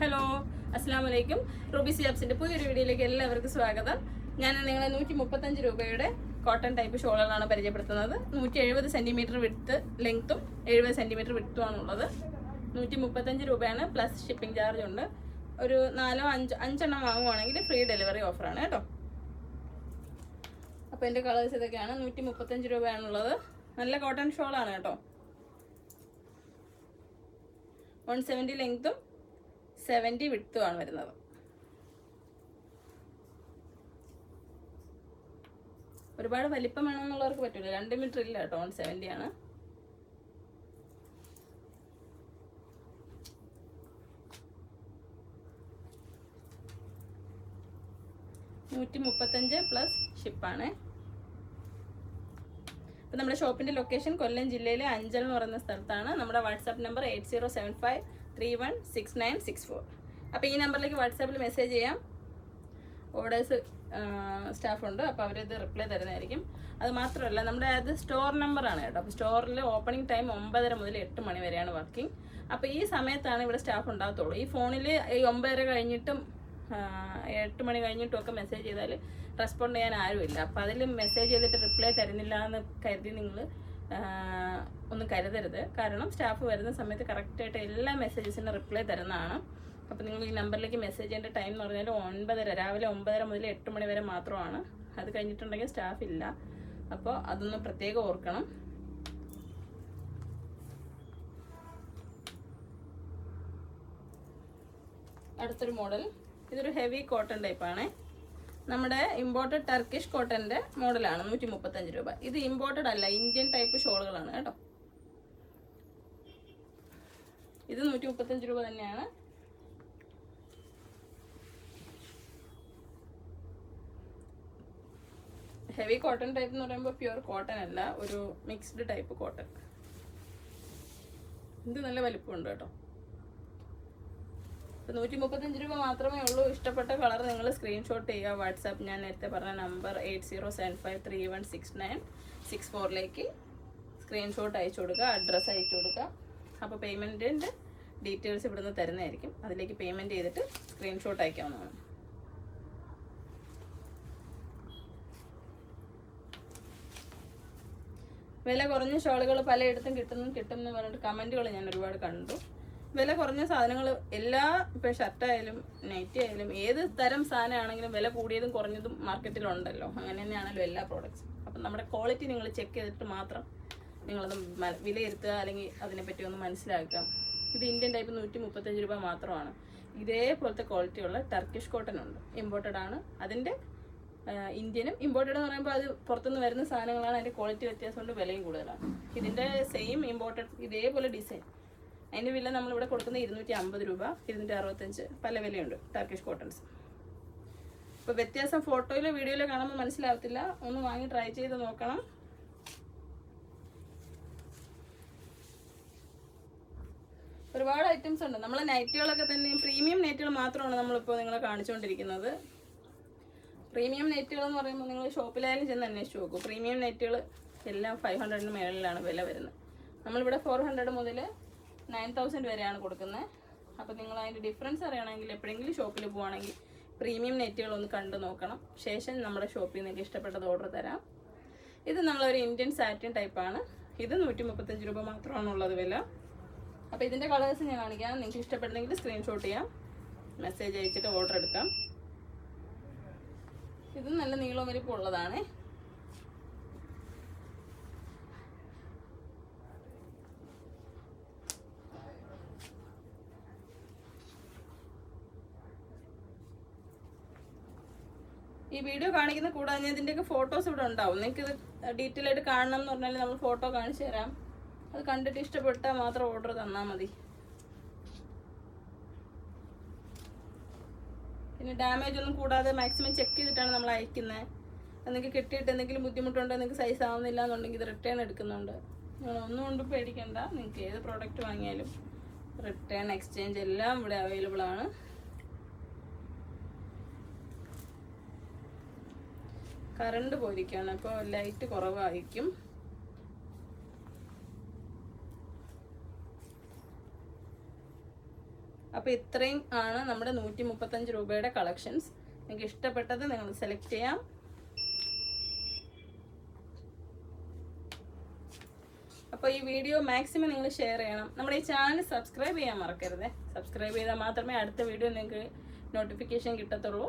Hello അസ്സാം വലൈക്കും Ruby സിയാബ്സിന്റെ പുതിയൊരു വീഡിയോയിലേക്ക് എല്ലാവർക്കും സ്വാഗതം. ഞാൻ നിങ്ങളെ നൂറ്റി മുപ്പത്തഞ്ച് രൂപയുടെ കോട്ടൺ ടൈപ്പ് ഷോളുകളാണ് പരിചയപ്പെടുത്തുന്നത്. നൂറ്റി എഴുപത് സെന്റിമീറ്റർ വിടുത്ത് ലെങ്ത്തും എഴുപത് സെന്റിമീറ്റർ വിടുത്തുമാണ് ഉള്ളത് നൂറ്റി മുപ്പത്തഞ്ച് രൂപയാണ് പ്ലസ് ഷിപ്പിംഗ് ചാർജ് ഉണ്ട്. ഒരു നാലോ അഞ്ച് അഞ്ചെണ്ണം വാങ്ങുവാണെങ്കിൽ ഫ്രീ ഡെലിവറി ഓഫറാണ് കേട്ടോ. അപ്പോൾ എന്റെ കളേഴ്സ് ഇതൊക്കെയാണ്. നൂറ്റി മുപ്പത്തഞ്ച് രൂപയാണുള്ളത്. നല്ല കോട്ടൺ ഷോളാണ് കേട്ടോ. വൺ സെവന്റി ലെങ്ത്തും സെവന്റി വിട്ടുമാണ് വരുന്നത്. ഒരുപാട് വലിപ്പം വേണമെന്നുള്ളവർക്ക് പറ്റില്ല രണ്ട് മീറ്റർ ഇല്ല കേട്ടോ വൺ സെവന്റി ആണ്. നൂറ്റി മുപ്പത്തഞ്ച് പ്ലസ് ഷിപ്പാണ് ഇപ്പം നമ്മുടെ ഷോപ്പിന്റെ ലൊക്കേഷൻ കൊല്ലം ജില്ലയിലെ അഞ്ചൽ എന്ന് പറയുന്ന സ്ഥലത്താണ്. നമ്മുടെ WhatsApp number eight zero seven five three one six nine six four അപ്പോൾ ഈ നമ്പറിലേക്ക് വാട്സാപ്പിൽ മെസ്സേജ് ചെയ്യാം. ഓർഡേഴ്സ് സ്റ്റാഫുണ്ട് അപ്പോൾ അവരത് റിപ്ലൈ തരുന്നതായിരിക്കും. അത് മാത്രമല്ല നമ്മുടെ അത് സ്റ്റോർ നമ്പറാണ് കേട്ടോ. അപ്പോൾ സ്റ്റോറിൽ ഓപ്പണിംഗ് ടൈം ഒമ്പതര മുതൽ എട്ട് മണി വരെയാണ് വർക്കിംഗ് അപ്പോൾ ഈ സമയത്താണ് ഇവിടെ സ്റ്റാഫ് ഉണ്ടാകത്തുള്ളൂ. ഈ ഫോണിൽ ഈ ഒമ്പതര കഴിഞ്ഞിട്ടും എട്ട് മണി കഴിഞ്ഞിട്ടും ഒക്കെ മെസ്സേജ് ചെയ്താൽ റെസ്പോണ്ട് ചെയ്യാൻ ആരുമില്ല. അപ്പോൾ അതിൽ മെസ്സേജ് ചെയ്തിട്ട് റിപ്ലൈ തരുന്നില്ല എന്ന് കരുതി നിങ്ങൾ ഒന്നും കരുതരുത്. കാരണം സ്റ്റാഫ് വരുന്ന സമയത്ത് കറക്റ്റായിട്ട് എല്ലാ മെസ്സേജസിനും റിപ്ലൈ തരുന്നതാണ്. അപ്പോൾ നിങ്ങൾ ഈ നമ്പറിലേക്ക് മെസ്സേജ് ചെയ്യേണ്ട ടൈം എന്ന് പറഞ്ഞാൽ ഒൻപതര രാവിലെ ഒമ്പതര മുതൽ എട്ട് മണി വരെ മാത്രമാണ്. അത് കഴിഞ്ഞിട്ടുണ്ടെങ്കിൽ സ്റ്റാഫ് ഇല്ല. അപ്പോൾ അതൊന്ന് പ്രത്യേകം ഓർക്കണം. അടുത്തൊരു മോഡൽ ഇതൊരു ഹെവി കോട്ടൺ ടൈപ്പാണ് നമ്മുടെ ഇമ്പോർട്ടഡ് ടർക്കിഷ് കോട്ടന്റെ മോഡലാണ് നൂറ്റി മുപ്പത്തഞ്ച് രൂപ. ഇത് ഇമ്പോർട്ടഡ് അല്ല ഇന്ത്യൻ ടൈപ്പ് ഷോളുകളാണ് കേട്ടോ. ഇത് നൂറ്റി മുപ്പത്തഞ്ച് രൂപ തന്നെയാണ്. ഹെവി കോട്ടൺ ടൈപ്പ് എന്ന് പറയുമ്പോൾ പ്യുവർ കോട്ടൺ അല്ല ഒരു മിക്സ്ഡ് ടൈപ്പ് കോട്ടൺ ഇത് നല്ല വലിപ്പമുണ്ട് കേട്ടോ. ഇപ്പം നൂറ്റി മുപ്പത്തഞ്ച് രൂപ മാത്രമേ ഉള്ളൂ. ഇഷ്ടപ്പെട്ട കളർ നിങ്ങൾ സ്ക്രീൻഷോട്ട് ചെയ്യുക. വാട്സാപ്പ് ഞാൻ നേരത്തെ പറഞ്ഞ number eight zero seven five three one six nine six ഫോറിലേക്ക് screenshot അയച്ചു കൊടുക്കുക അഡ്രസ്സ് അയച്ചു കൊടുക്കുക. അപ്പോൾ പേയ്മെന്റിന്റെ ഡീറ്റെയിൽസ് ഇവിടുന്ന് തരുന്നതായിരിക്കും. അതിലേക്ക് പേയ്മെന്റ് ചെയ്തിട്ട് സ്ക്രീൻഷോട്ട് അയക്കാവുന്നതാണ്. വില കുറഞ്ഞ ഷോളുകൾ പലയിടത്തും കിട്ടുന്നു കിട്ടും എന്ന് പറഞ്ഞിട്ട് കമന്റുകൾ ഞാൻ ഒരുപാട് കണ്ടു. വില കുറഞ്ഞ സാധനങ്ങൾ എല്ലാ ഇപ്പോൾ ഷർട്ടായാലും നൈറ്റി ആയാലും ഏത് തരം സാധനമാണെങ്കിലും വില കൂടിയതും കുറഞ്ഞതും മാർക്കറ്റിലുണ്ടല്ലോ അങ്ങനെ തന്നെയാണല്ലോ എല്ലാ പ്രോഡക്റ്റ്സും അപ്പം നമ്മുടെ ക്വാളിറ്റി നിങ്ങൾ ചെക്ക് ചെയ്തിട്ട് മാത്രം നിങ്ങളത് വിലയിരുത്തുക അല്ലെങ്കിൽ അതിനെപ്പറ്റി ഒന്ന് മനസ്സിലാക്കുക. ഇത് ഇന്ത്യൻ ടൈപ്പ് നൂറ്റി മുപ്പത്തഞ്ച് രൂപ മാത്രമാണ്. ഇതേപോലത്തെ ക്വാളിറ്റിയുള്ള ടർക്കിഷ് കോട്ടൺ ഉണ്ട്. ഇമ്പോർട്ടഡ് ആണ്. അതിന്റെ ഇന്ത്യനും ഇമ്പോർട്ടഡ് എന്ന് പറയുമ്പോൾ അത് പുറത്തുനിന്ന് വരുന്ന സാധനങ്ങളാണ്. അതിന്റെ ക്വാളിറ്റി വ്യത്യാസമുണ്ട് വിലയും കൂടുതലാണ്. ഇതിന്റെ സെയിം ഇമ്പോർട്ടഡ് ഇതേപോലെ ഡിസൈൻ അതിന്റെ വില നമ്മളിവിടെ കൊടുക്കുന്നത് ഇരുന്നൂറ്റി അമ്പത് രൂപ ഇരുന്നൂറ്റി അറുപത്തഞ്ച് പല വിലയുണ്ട് ടർക്കിഷ് കോട്ടൺസ് ഇപ്പോൾ വ്യത്യാസം ഫോട്ടോയിലോ വീഡിയോയിലോ കാണുമ്പോൾ മനസ്സിലാവത്തില്ല. ഒന്ന് വാങ്ങി ട്രൈ ചെയ്ത് നോക്കണം. ഒരുപാട് ഐറ്റംസ് ഉണ്ട്. നമ്മളെ നൈറ്റുകളൊക്കെ തന്നെ പ്രീമിയം നൈറ്റുകൾ മാത്രമാണ് നമ്മളിപ്പോൾ നിങ്ങളെ കാണിച്ചുകൊണ്ടിരിക്കുന്നത്. പ്രീമിയം നെറ്റുകൾ എന്ന് പറയുമ്പോൾ നിങ്ങൾ ഷോപ്പിലായാലും ചെന്ന് അന്വേഷിച്ച് നോക്കൂ. പ്രീമിയം നെറ്റുകൾ എല്ലാം ഫൈവ് ഹൺഡ്രഡിന് മേളിലാണ് വില വരുന്നത്. നമ്മളിവിടെ ഫോർ ഹൺഡ്രഡ് മുതൽ നയൻ തൗസൻഡ് വരെയാണ് കൊടുക്കുന്നത്. അപ്പോൾ നിങ്ങൾ അതിന്റെ ഡിഫറൻസ് അറിയണമെങ്കിൽ എപ്പോഴെങ്കിലും ഷോപ്പിൽ പോവുകയാണെങ്കിൽ പ്രീമിയം നെറ്റുകൾ ഒന്ന് കണ്ടു നോക്കണം. ശേഷം നമ്മുടെ ഷോപ്പിൽ നിങ്ങൾക്ക് ഇഷ്ടപ്പെട്ടത് ഓർഡർ തരാം. ഇത് നമ്മളൊരു ഇന്ത്യൻ സാറ്റിൻ ടൈപ്പാണ് ഇത് നൂറ്റി മുപ്പത്തഞ്ച് രൂപ മാത്രമാണുള്ളത് വില. അപ്പോൾ ഇതിന്റെ കളേഴ്സ് ഞാൻ കാണിക്കാം. നിങ്ങൾക്ക് ഇഷ്ടപ്പെടുന്നെങ്കിൽ സ്ക്രീൻഷോട്ട് ചെയ്യാം. മെസ്സേജ് അയച്ചിട്ട് ഓർഡർ എടുക്കാം. ഇത് നല്ല നീളം വലിപ്പം ഉള്ളതാണ്. ഈ വീഡിയോ കാണിക്കുന്ന കൂടാതെ ഇതിന്റെയൊക്കെ ഫോട്ടോസ് ഇവിടെ ഉണ്ടാവും. നിങ്ങൾക്ക് ഇത് ഡീറ്റെയിൽ ആയിട്ട് കാണണം എന്ന് പറഞ്ഞാൽ നമ്മൾ ഫോട്ടോ കാണിച്ചു തരാം. അത് കണ്ടിട്ട് ഇഷ്ടപ്പെട്ടാൽ മാത്രം ഓർഡർ തന്നാൽ മതി. പിന്നെ ഡാമേജ് ഒന്നും കൂടാതെ മാക്സിമം ചെക്ക് ചെയ്തിട്ടാണ് നമ്മൾ അയക്കുന്നത് നിങ്ങൾക്ക് കിട്ടിയിട്ട് എന്തെങ്കിലും ബുദ്ധിമുട്ടുണ്ടോ നിങ്ങൾക്ക് സൈസ് ആവുന്നില്ല എന്നുണ്ടെങ്കിൽ ഇത് റിട്ടേൺ എടുക്കുന്നുണ്ട്. നിങ്ങൾ ഒന്നും കൊണ്ട് പേടിക്കണ്ട. നിങ്ങൾക്ക് ഏത് പ്രോഡക്റ്റ് വാങ്ങിയാലും റിട്ടേൺ എക്സ്ചേഞ്ച് എല്ലാം ഇവിടെ അവൈലബിൾ ആണ്. കറണ്ട് പോയിരിക്കുകയാണ് അപ്പോൾ ലൈറ്റ് കുറവായിരിക്കും. അപ്പോൾ ഇത്രയും ആണ് നമ്മുടെ നൂറ്റി മുപ്പത്തഞ്ച് രൂപയുടെ കളക്ഷൻസ്. നിങ്ങൾക്ക് ഇഷ്ടപ്പെട്ടത് നിങ്ങൾ സെലക്ട് ചെയ്യാം. അപ്പോൾ ഈ വീഡിയോ മാക്സിമം നിങ്ങൾ ഷെയർ ചെയ്യണം. നമ്മുടെ ഈ ചാനൽ സബ്സ്ക്രൈബ് ചെയ്യാൻ മറക്കരുത്. സബ്സ്ക്രൈബ് ചെയ്താൽ മാത്രമേ അടുത്ത വീഡിയോ നിങ്ങൾക്ക് നോട്ടിഫിക്കേഷൻ കിട്ടത്തുള്ളൂ.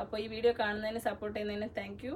അപ്പോൾ ഈ വീഡിയോ കാണുന്നതിന് സപ്പോർട്ട് ചെയ്യുന്നതിന് താങ്ക്